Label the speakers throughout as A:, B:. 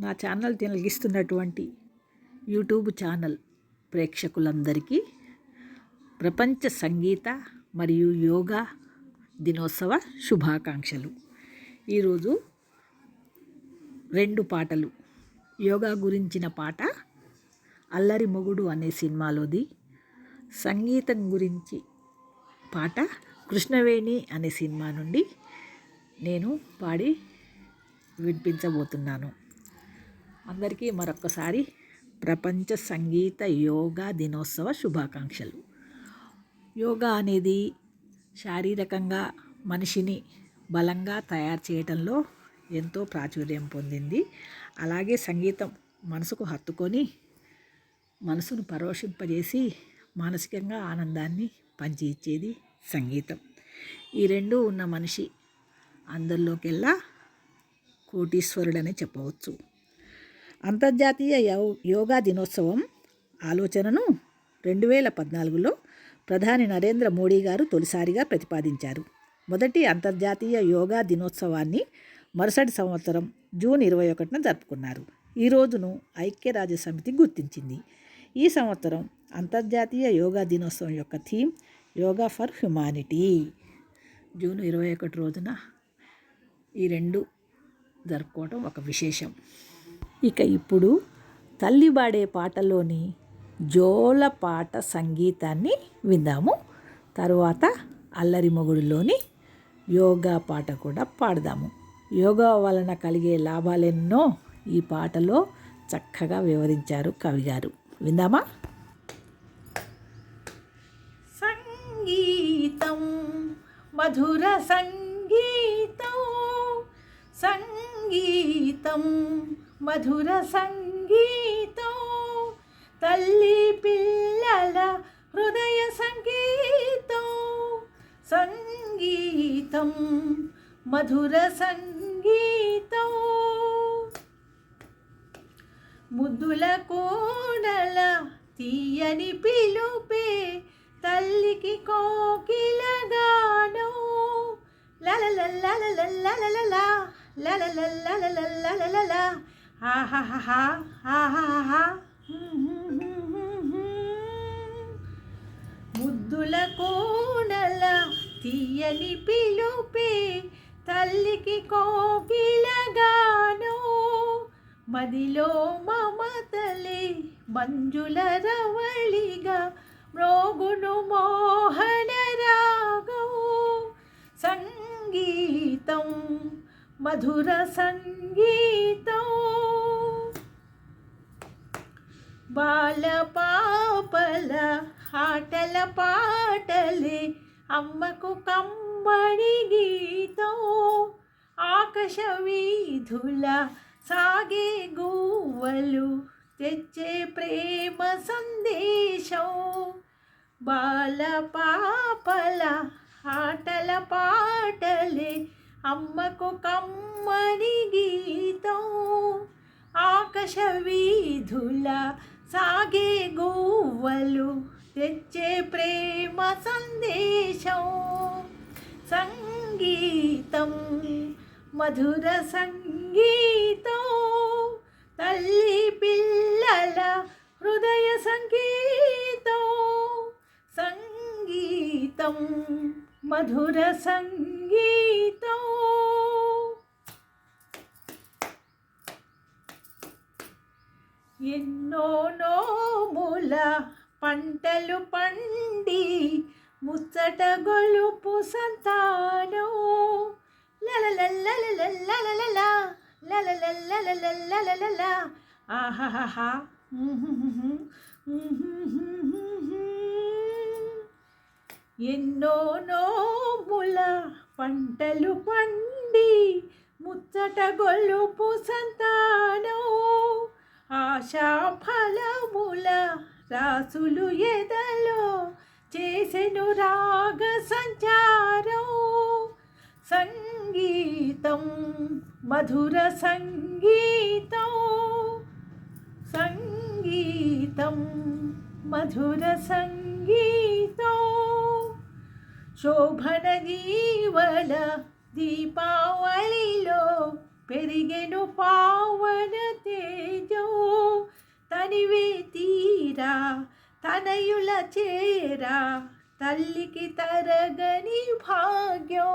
A: నా channel తిలగిస్తున్నటువంటి YouTube channel ప్రేక్షకులందరికీ ప్రపంచ సంగీత మరియు యోగా దినోత్సవ శుభాకాంక్షలు. ఈరోజు రెండు పాటలు. యోగా గురించిన పాట అల్లరి మొగుడు అనే సినిమాలోది. సంగీతం గురించి పాట కృష్ణవేణి అనే సినిమా నుండి నేను పాడి వినిపించబోతున్నాను. అందరికీ మరొక్కసారి ప్రపంచ సంగీత యోగా దినోత్సవ శుభాకాంక్షలు. యోగా అనేది శారీరకంగా మనిషిని బలంగా తయారు చేయడంలో ఎంతో ప్రాచుర్యం పొందింది. అలాగే సంగీతం మనసుకు హత్తుకొని మనసును పరోషింపజేసి మానసికంగా ఆనందాన్ని పంచి ఇచ్చేది సంగీతం. ఈ రెండు ఉన్న మనిషి అందరిలోకెల్లా కోటీశ్వరుడని చెప్పవచ్చు. అంతర్జాతీయ యోగా దినోత్సవం ఆలోచనను రెండు వేల పద్నాలుగులో ప్రధాని నరేంద్ర మోడీ గారు తొలిసారిగా ప్రతిపాదించారు. మొదటి అంతర్జాతీయ యోగా దినోత్సవాన్ని మరుసటి సంవత్సరం జూన్ ఇరవై ఒకటిన జరుపుకున్నారు. ఈ రోజును ఐక్యరాజ్య సమితి గుర్తించింది. ఈ సంవత్సరం అంతర్జాతీయ యోగా దినోత్సవం యొక్క theme yoga for humanity. June ఇరవై ఒకటి రోజున ఈ రెండు జరుపుకోవటం ఒక విశేషం. ఇక ఇప్పుడు తల్లిబాడే పాటలోని జోల పాట సంగీతాన్ని విందాము. తరువాత అల్లరి మొగుడులోని యోగా పాట కూడా పాడదాము. యోగా వలన కలిగే లాభాలెన్నో ఈ పాటలో చక్కగా వివరించారు కవిగారు విందామా?
B: సంగీతం మధుర సంగీతం సంగీతం మధుర సంగీతం తల్లి పిల్లల హృదయ సంగీతం సంగీతం మధుర సంగీతం ముద్దుల కోడల తీయని పిలుపే తల్లికి కోకిల కోకిలగానో లలలలలలలలలలా లలలలలలలలలా ఆహాహా ఆహాహా ముద్దుల కోడల తీయని పిలుపే తల్లికి కోకిలగాను. మదిలో మమతలే మంజుల రవళిగా మ్రోగును మోహన రాగం. సంగీతం మధుర సంగీతం. బాల పాపల ఆటల పాటలే అమ్మకు కంబడి గీతం. ఆకాశ వీధుల సాగే గూవలు తెచ్చే ప్రేమ సందేశం. బాల పాపల ఆటల పాటలే అమ్మకు కమ్మని గీతం. ఆకాశ వీధుల సాగే గోవలు తెచ్చే ప్రేమ సందేశం. సంగీతం మధుర సంగీతం. తల్లి పిల్లల హృదయ సంగీతం. సంగీతం మధుర సంగీతం. నోనోముల పంటలు పండి ముచ్చట గొలుపు సంతానం. ఆహాహా ఎన్నో నోముల పంటలు పండి ముచ్చట గొలుపు సంతానం ఆశా ఫలముల రాసులు ఎదలో చేసెను రాగ సంచారం. సంగీతం మధుర సంగీతం. సంగీతం మధుర సంగీతం. శోభన జీవన దీపావళిలో పెరిగెను పావన తేజో తనివే తీరా తనయుల చేరా తల్లికి తరగని భాగ్యం.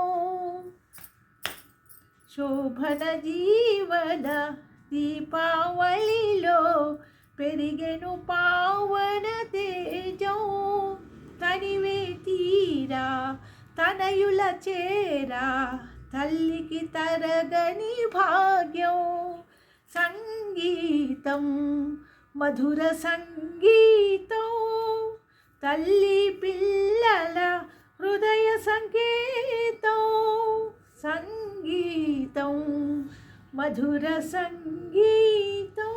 B: శోభన జీవన దీపావళిలో పెరిగెను పావన తేజం తనివే తీరా తనయుల చేరా తల్లికి తరగని భాగ్యం సంగీతం మధుర సంగీతం. తల్లి పిల్లల హృదయ సంకేతం సంగీతం మధుర సంగీతం.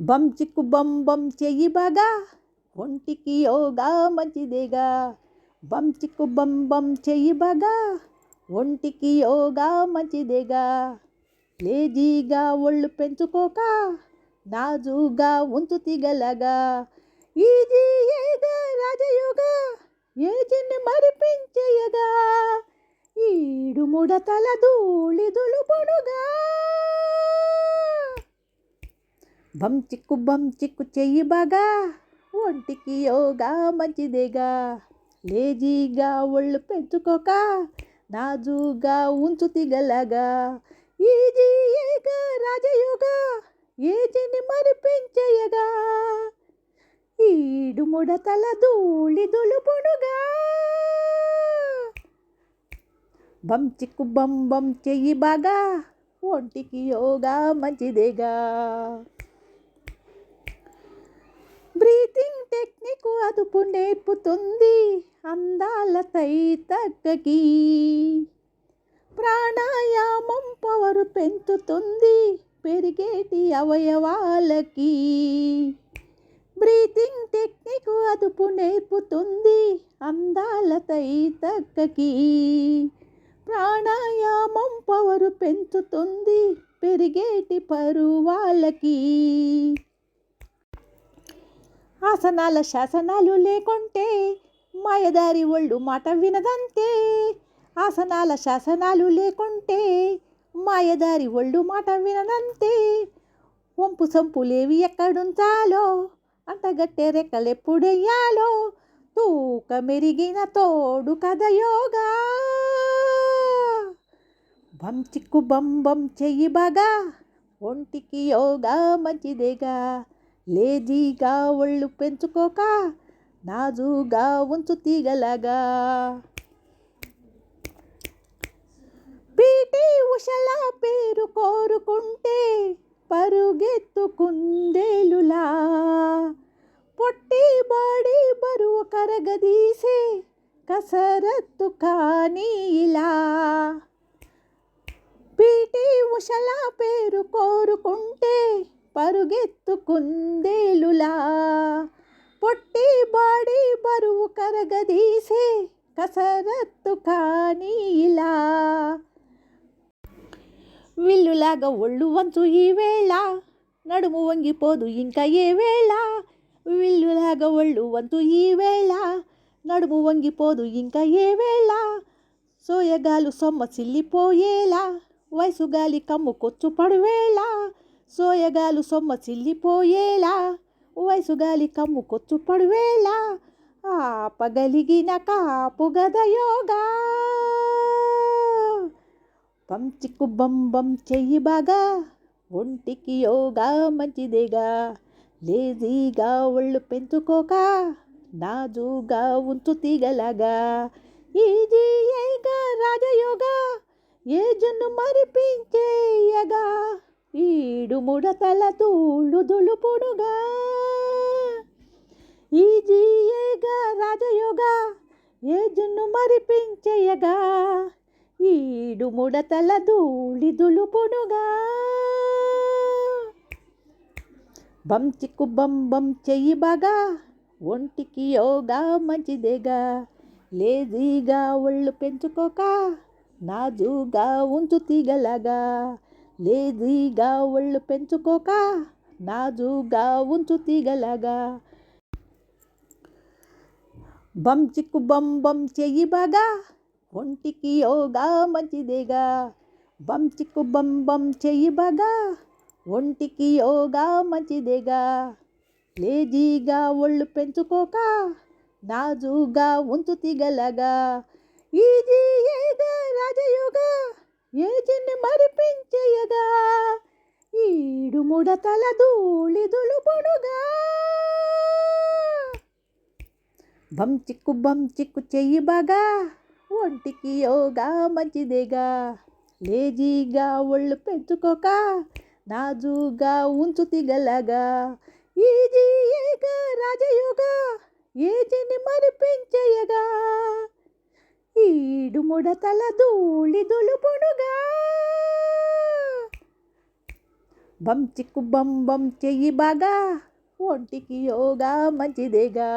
A: బం చిక్కు బం బం చెయ్యి బాగా ఒంటికి యోగా మంచిదేగా. బం చిక్కు బం బం చెయ్యి బాగా ఒంటికి యోగా మంచిదేగా. లేజీగా ఒళ్ళు పెంచుకోక నాజుగా ఉంచు తిగలగా. ఈజీ ఏగా రాజయోగా ఏజిని మరిపించేయగా. ఈడు ముడతల ధూళి దులుపుడుగా. బం చిక్కు బం చిక్కు చెయ్యి బాగా ఒంటికి యోగా మంచిదేగా. లేజీగా ఒళ్ళు పెంచుకోక నాజుగా ఉంచు తిగలగా. ఈజీగా రాజయోగా ఏజిని మరిపించేయగా ఈడు ముడతల ధూళి దులుపుడుగా బం చిక్కు బం బం చెయ్యి బాగా ఒంటికి యోగా మంచిదేగా బ్రీతింగ్ టెక్నిక్ అదుపు నేర్పుతుంది అందాలతై తగ్గకి. ప్రాణాయామం పవరు పెంచుతుంది పెరిగేటి అవయవాలకి. బ్రీతింగ్ టెక్నిక్ అదుపు నేర్పుతుంది అందాలతై తగ్గకి. ప్రాణాయామం పవరు పెంచుతుంది పెరిగేటి పరువాలకి. ఆసనాల శాసనాలు లేకుంటే మాయదారి ఒళ్ళు మాట వినదంతే. ఆసనాల శాసనాలు లేకుంటే మాయదారి ఒళ్ళు మాట వినదంతే. వంపు సంపులేవి ఎక్కడుంచాలో? అంతగట్టే రెక్కలెప్పుడెయ్యాలో? తూక మెరిగిన తోడు కథయోగా బం చిక్కు బం బం చెయ్యి బాగా. ఒంటికి యోగా మంచిదేగా. లేజీగా ఒళ్ళు పెంచుకోక నాజుగా ఉంచు తీగలగా. పీటి ఉషల పేరు కోరుకుంటే పరుగెత్తుకుందేలులా. పొట్టి బాడి బరువు కరగదీసే కసరత్తు కానీ ఇలా పీటి ఉషల పేరు కోరుకుంటే పరుగెత్తుకుందేలులా. పొట్టి బాడి బరువు కరగదీసే కసరత్తు కానీ ఇలా విల్లులాగా ఒళ్ళు వంచు ఈ వేళ నడుము వంగిపోదు ఇంకా ఏ వేళ? విల్లులాగా ఒళ్ళు వంతు ఈ వేళ నడుము వంగిపోదు ఇంకా ఏ వేళ? సోయగాలు సొమ్మ చిల్లిపోయేలా వయసు గాలి కమ్ము కొచ్చు పడువేళ సోయగాలు సొమ్మ చిల్లిపోయేలా వయసుగాలి కమ్ము కొచ్చు పడువేలా ఆపగలిగిన కాపు గద యోగా. చెయ్యి బాగా ఒంటికి యోగా మంచిదేగా లేజీగా ఒళ్ళు పెంచుకోక నాజుగా ఉంచు తీగలగా. ఈజీగా రాజయోగా ఏ జన్ను మరిపించేయగా? ఈడు ముడతల తూళ్ళు దులుపుడుగా. ఈజీగా రాజయోగా ఏ జున్ను మరిపించేయగా. ఈడు ముడతల ధూళి దులుపుడుగా. బంచికు బంబం బం చెయ్యి బాగా ఒంటికి యోగా మంచిదేగా. లేజీగా ఒళ్ళు పెంచుకోక నాజుగా ఉంచు తీగలగా. లేజీగా ఒళ్ళు పెంచుకోక నాజుగా ఉంచు తీగలగా. బం చిక్కు బం బం చెయ్యి బాగా ఒంటికి యోగా మంచిదేగా. బం చిక్కు బం బం చెయ్యి బాగా ఒంటికి యోగా మంచిదేగా. లేజీగా ఒళ్ళు పెంచుకోక నాజుగా ఉంచు తిగలగా. ఈజీ ఏగా రాజయోగా ఏజిని మరిపించేయగా? ఈడు ముడతల ధూళి దులుపుడుగా? బంచిక్కు చిక్కు చిక్కు చెయ్యి బాగా ఒంటికి యోగా మంచిదేగా. లేజీగా ఒళ్ళు పెంచుకోక నాజుగా ఉంచు తిగలగా. ఈజీ ఏగా రాజయోగా ఏజీని మరిపించేయగా? ఈడు ముడతల ధూళి దులుపుడుగా. బం చిక్కు బం బం చెయ్యి బాగా ఒంటికి యోగా మంచిదేగా.